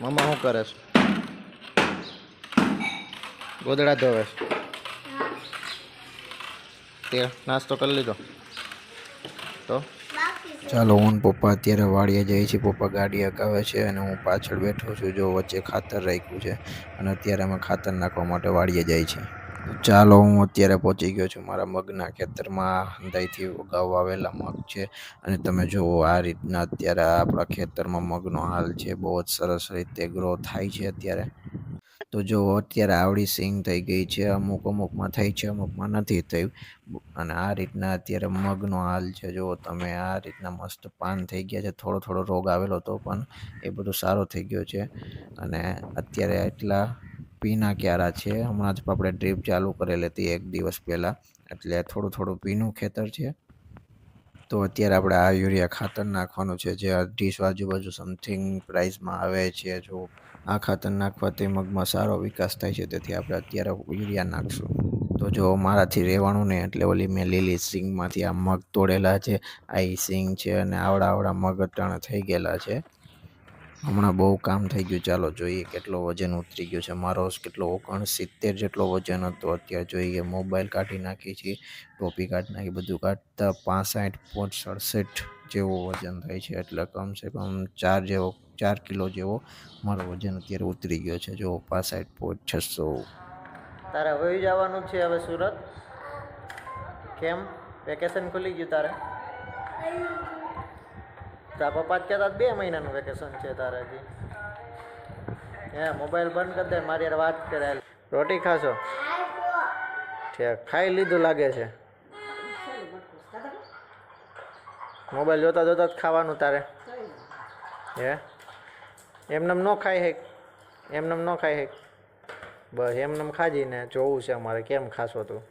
મમ્મા શું કરે છે? ગોદડા ધોવે છે. તે નાસ્તો કરી લીધો. તો? ચાલો, હું પપ્પા અત્યારે વાડીએ જઈએ છીએ. પપ્પા ગાડી હકાવે છે અને હું પાછળ બેઠો છું. જો વચ્ચે ખાતર રાખ્યું છે અને અત્યારે અમે ખાતર નાખવા માટે વાડીએ જાય છે ચાલો, હું અત્યારે પહોંચી ગયો છું મારા મગના ખેતરમાં. અંદાજથી અગાઉ વાવેલા મગ છે. અને તમે જુઓ, આ રીતના અત્યારે આપણા ખેતરમાં મગનો હાલ છે. બહુ જ સરસ રીતે ગ્રો થાય છે અત્યારે. તો જો અત્યારે આવડી સિંગ થઈ ગઈ છે. અમુક અમુકમાં થઈ છે, અમુકમાં નથી થઈ અને આ રીતના અત્યારે મગનો હાલ છે. જો તમે આ રીતના મસ્ત પાન થઈ ગયા છે. થોડો થોડો રોગ આવેલો તો પણ એ બધું સારો થઈ ગયો છે. અને અત્યારે એટલા પીના ક્યારા છે. હમણાં જ આપણે ડ્રીપ ચાલુ કરેલી હતી એક દિવસ પહેલાં. એટલે થોડું થોડું પીનું ખેતર છે. તો અત્યારે આપણે આ યુરિયા ખાતર નાખવાનું છે. જે અઢીસો આજુબાજુ સમથિંગ પ્રાઇસમાં આવે છે. જો આ ખાતર નાખવાથી મગમાં સારો વિકાસ થાય છે. તેથી આપણે અત્યારે યુરિયા નાખશું. તો જો મારાથી રહેવાનું ને એટલે ઓલી મેં લીલી સિંગમાંથી આ મગ તોડેલા છે. આ સિંગ છે અને આવડા આવડા મગ અટાણા થઈ ગયેલા છે. હમણાં બહુ કામ થઈ ગયું. ચાલો જોઈએ કેટલો વજન ઉતરી ગયો છે. મારો કેટલો ઓગણ સિત્તેર જેટલો વજન હતો. અત્યારે જોઈએ મોબાઈલ કાઢી નાખી છીએ ટોપી કાઢી નાખી, બધું કાઢતા પાસઠ પોઈન્ટ સડસઠ જેવો વજન થાય છે. એટલે કમસે કમ ચાર જેવો, ચાર કિલો જેવો મારો વજન અત્યારે ઉતરી ગયો છે. જો પાસઠ પોઈન્ટ છસો. તારે હવે જવાનું છે હવે સુરત? કેમ? વેકેશન ખુલી ગયું તારે? તારા પપ્પા કહેતા બે મહિનાનું વેકેશન છે તારે હજી હે મોબાઈલ બંધ કરી દે, મારી યાર વાત કરે. રોટી ખાશો? ઠીક, ખાઈ લીધું લાગે છે. મોબાઈલ જોતા જોતા જ ખાવાનું તારે. હે? એમનેમ ન ખાઈ હેક એમનેમ ન ખાઈ હેક બસ, એમનેમ ખાજીને જોવું છે અમારે કેમ ખાશો તું.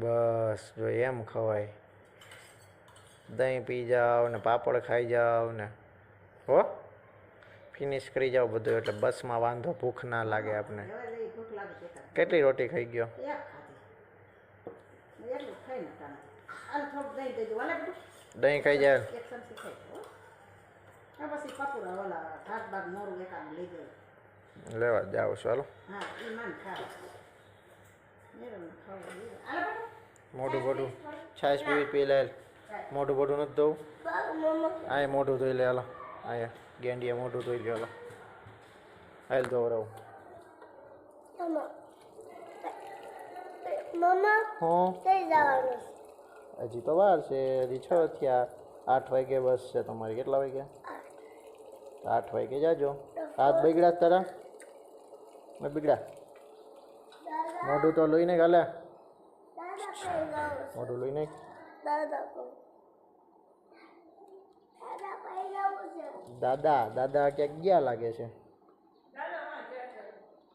બસ, જો એમ ખવાય. દહીં પી જાઓ ને પાપડ ખાઈ જાઓ ને, હો? ફિનિશ કરી જાઓ બધું એટલે બસમાં વાંધો ભૂખ ના લાગે આપને. કેટલી રોટી ખાઈ ગયો? દહીં ખાઈ જાય. લેવા જાઓ, ચાલો. મોઢું મોઢું. છાશ પીવી પી લે. મોઢું મોઢું નથી ધોવું. આ મોઢું ધોઈ લે હાલો. અહીંયા ગેંડીએ મોઢું ધોઈ લે હાલો. હાલ ધોવ હું? જવાનું? હજી તો વાર છે હજી છ થયા. આઠ વાગે બસ છે તમારી. કેટલા વાગે આઠ વાગે જાજો. હાથ બગડ્યા તારા? મેં બગડ્યા. મોઢું તો લઈને ગાલે મોઢું લઈને દાદા કઈ દાદા કઈ જવું છે દાદા દાદા ક્યાંક ગયા લાગે છે?